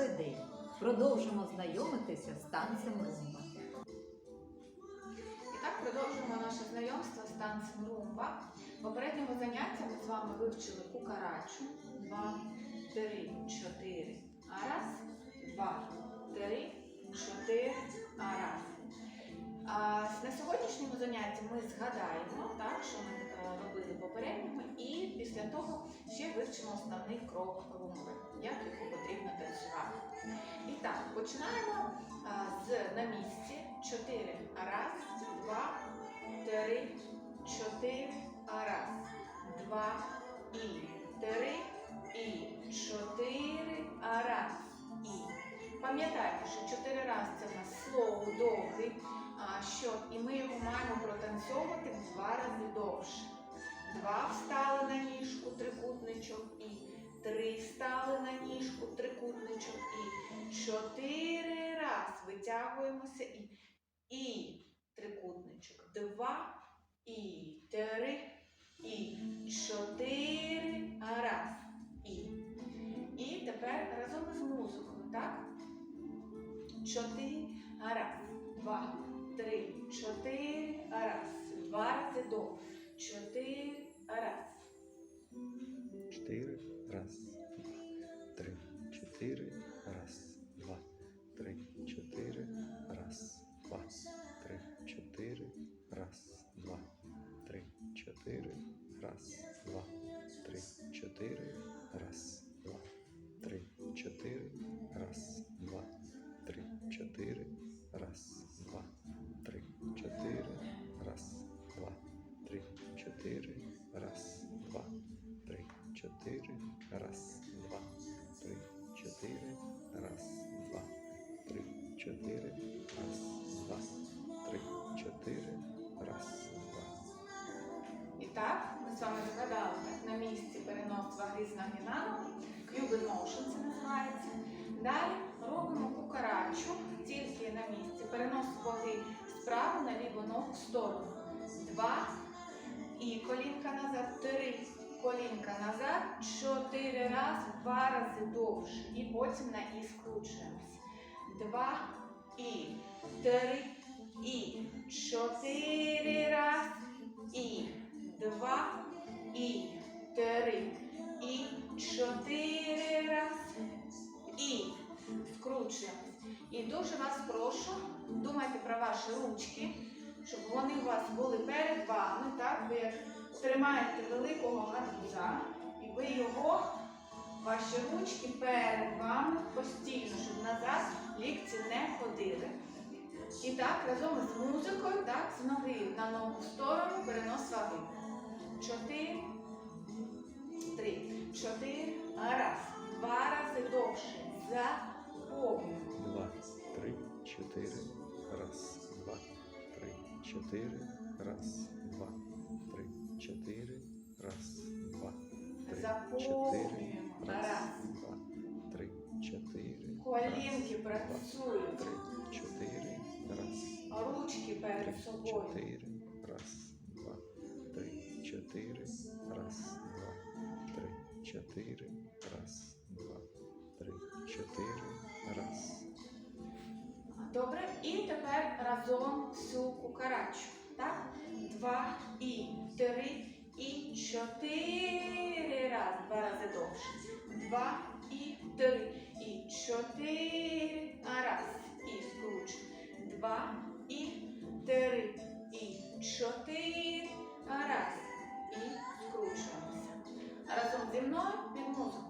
Добрий день! Продовжимо знайомитися з танцем румба. І так продовжуємо наше знайомство з танцем румба. Попереднього заняття ми з вами вивчили кукарачу. Два, три, чотири. А раз, два, три, чотири, а раз. На сьогоднішньому занятті ми згадаємо, так, що ми е, робили попередньому, і після того ще вивчимо основний крок румби, як його потрібно танцювати. І так, починаємо а, з на місці. Чотири. Раз, два, три, чотири. Раз, два і три і чотири. Раз і. Пам'ятайте, що чотири раз це в нас слово довгий що, і ми його маємо протанцьовувати в два рази довше. Два встали на ніжку, трикутничок і три встали на ніжку, трикутничок і чотири раз витягуємося і, і трикутничок. Два і три і чотири раз і. І тепер разом із музикою, так? Чотири. Раз, два, три, чотири. Раз. Два рази до. Чотири. Раз. Чотири, раз, три, чотири, раз, два, три, чотири, раз, два, три, чотири, раз, два, три, чотири, раз, два, три, чотири, Далі робимо кукарачу, тільки на місці. Перенос ваги з праву на ліву ногу в сторону. Два. І колінка назад. Три. Колінка назад. Чотири раз, два рази довше. І потім на і скручуємося. Два і три і чотири раз і два і три і чотири раз і скручуємо. І дуже вас прошу, думайте про ваші ручки, щоб вони у вас були перед вами. Так, ви тримаєте великого гарбуза, і ви його, ваші ручки перед вами постійно, щоб назад лікці не ходили. І так, разом з музикою, так, з ноги на ногу в сторону перенос ваги. Чотири, три, чотири, раз, два рази довше. Заповнюємо. Два, три, чотири, раз, два, три, чотири, раз, два, три, чотири, раз, два, три, чотири, Раз. два, три, чотири, Колінки працюють. три, чотири, раз, Ручки перед собою. чотири, раз, два, три, чотири, раз, два, три, чотири, раз, два, три, чотири, раз. Добре. І тепер разом всю кукарачу. Так? Два і три і чотири раз. Два рази довше. Два і три і чотири раз. І скруч. Два і три і чотири раз. І скручуємося. Разом зі мною під музику.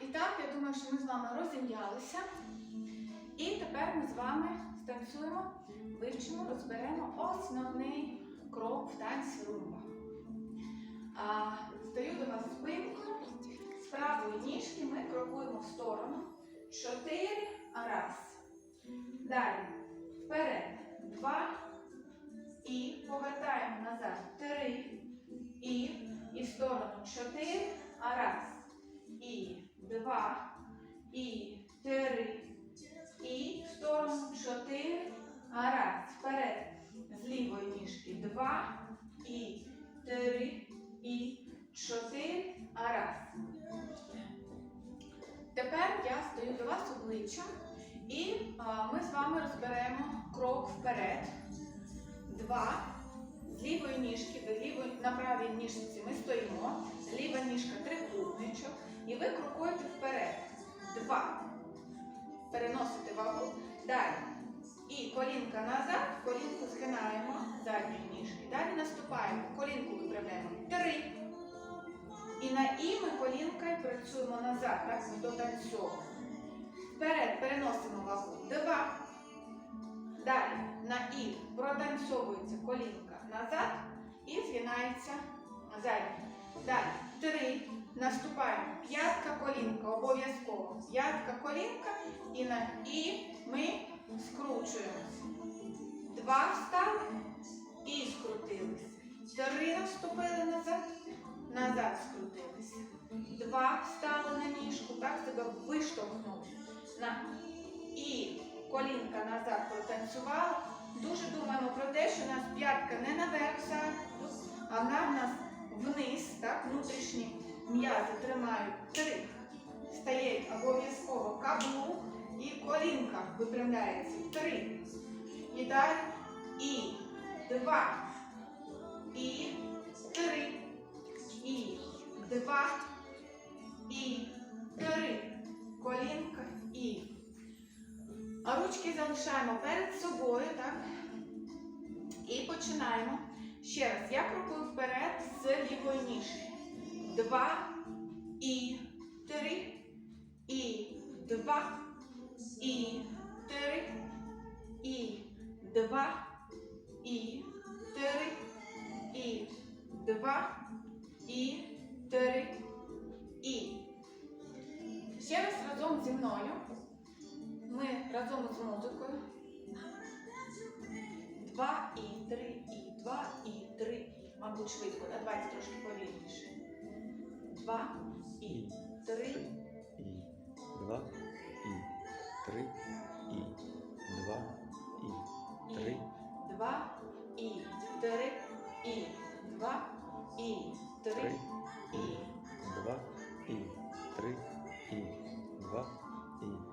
і так, я думаю, що ми з вами розім'ялися. І тепер ми з вами станцюємо, вивчимо, розберемо основний крок в танці румба. Стаю до вас спинкою, справа правої ніжки ми крокуємо в сторону. Чотири. Раз. Далі. Вперед. Два. І повертаємо назад. Три. І. І в сторону. Чотири. Раз. І. Два. І. Три. І в сторону. Чотири. Раз. Вперед. З лівої ніжки. Два. І. Три. І. Чотири. Раз. Тепер я стою до вас обличчям і а, ми з вами розберемо крок вперед. Два. З лівої ніжки до лівої на правій ніжці ми стоїмо. Ліва ніжка трикутничок. І ви крокуєте вперед. Два. Переносите вагу. Далі. І колінка назад, колінку згинаємо задньої ніжки. Далі наступаємо. Колінку виправляємо. Три. І на І ми колінкою працюємо назад, так ми дотанцьовуємо. Вперед переносимо вагу. Два. Далі на І протанцьовується колінка назад і згинається задня. Далі три. Наступаємо. П'ятка колінка, обов'язково. П'ятка колінка і на І ми скручуємося. Два встали і скрутилися. Три наступили назад назад скрутилися. Два встали на ніжку, так себе виштовхнули. На і колінка назад протанцювала. Дуже думаємо про те, що у нас п'ятка не наверх зараз, а вона в нас вниз, так, внутрішні м'язи тримають три. Стає обов'язково каблук і колінка випрямляється. Три. І далі і два. І три і два, і три. Колінка і. А ручки залишаємо перед собою, так? І починаємо. Ще раз. Я крокую вперед з лівої ніжки. Два, і три, і два, і три, і два, і три, і два і три і. Ще раз разом зі мною. Ми разом з музикою. Два і три і два і три і. Мабуть, швидко, да? давайте трошки повільніше. Два і. Три. І. Два, і. Три, і. Два, і. Три, Два. І. Три. І. Два. І. Три. І. два, і. Три, і. Два, і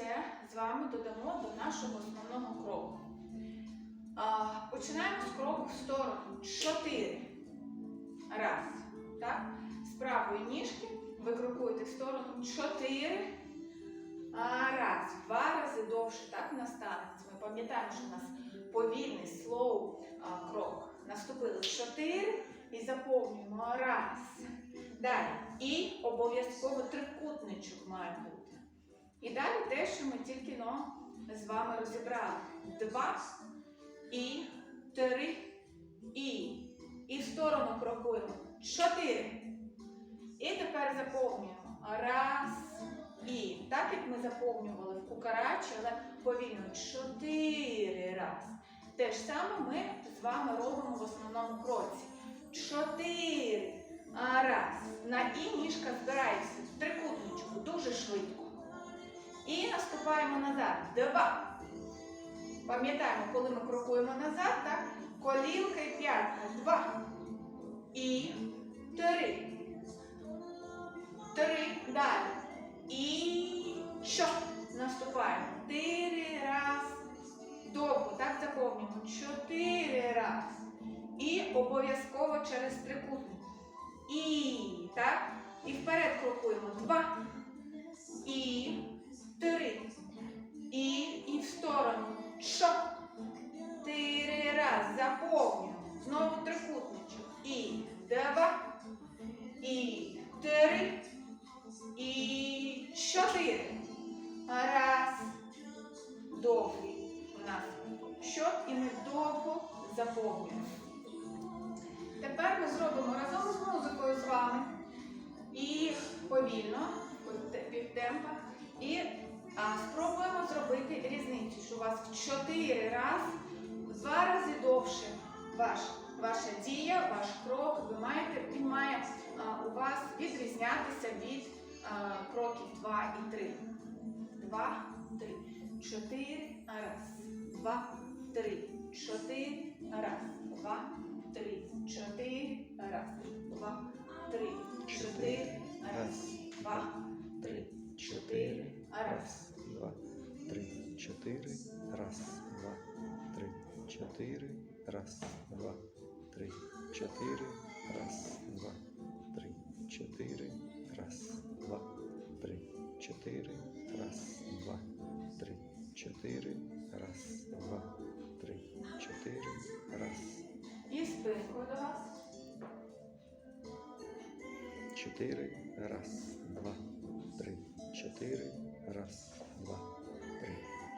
це з вами додамо до нашого основного кроку. Починаємо з кроку в сторону. Чотири. Раз. Так? З правої ніжки ви крокуєте в сторону. Чотири. Раз. Два рази довше. Так настанеться. Ми пам'ятаємо, що у нас повільний слоу крок. Наступили чотири і заповнюємо. Раз. Далі. І обов'язково трикутничок має бути. І далі те, що ми тільки но з вами розібрали. Два і три і. І в сторону крокуємо. Чотири. І тепер заповнюємо. Раз і. Так як ми заповнювали в кукарачі, але повільно. Чотири раз. Те ж саме ми з вами робимо в основному кроці. Чотири. Раз. На і ніжка збирається трикутничку дуже швидко. І наступаємо назад. Два. Пам'ятаємо, коли ми крокуємо назад, так? Колінка і п'ятка. Два. І три. Три. Далі. І що? Наступаємо. Чотири раз. Довго, так заповнюємо. Чотири раз. І обов'язково через трикутник. І так. І вперед крокуємо. Два. І три. І, і в сторону. Чотири. заповнюємо. Знову трикутничок. І два, і три, і чотири. Раз. Довгий у нас щот, і ми довго заповнюємо. Тепер ми зробимо разом з музикою з вами. І повільно, півтемпа. І спробуємо зробити різницю, що у вас в 4 рази, в два рази довше ваш, ваша дія, ваш крок. Ви маєте, він має а, у вас відрізнятися від а, кроків 2 і 3. 2, 3, 4, раз, 2, 3, 4, раз, 2, 3, 4, раз, 2, 3, 4, раз, 2, 3, 4, раз. два, три, чотири, раз, два, три, чотири, раз, два, три, чотири, раз, два, три, чотири, раз, два, три, чотири, раз, два, три, чотири, раз, два, три, чотири, раз, І спинкою до вас. чотири, раз, два, три, чотири, раз, два,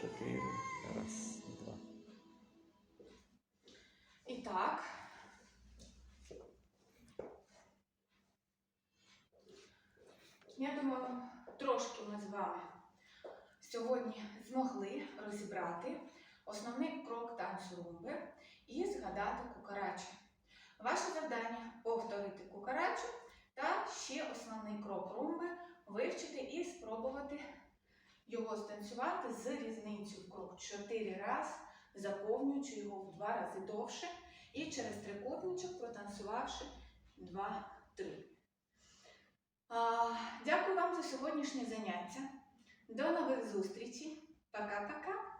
чотири, раз, два. І так. Я думаю, трошки ми з вами сьогодні змогли розібрати основний крок танцю румби і згадати кукарачу. Ваше завдання повторити кукарачу та ще основний крок румби вивчити і спробувати його станцювати з різницею в крок 4 раз, заповнюючи його в 2 рази довше і через трикутничок протанцювавши 2-3. Дякую вам за сьогоднішнє заняття. До нових зустрічей. Пока-пока.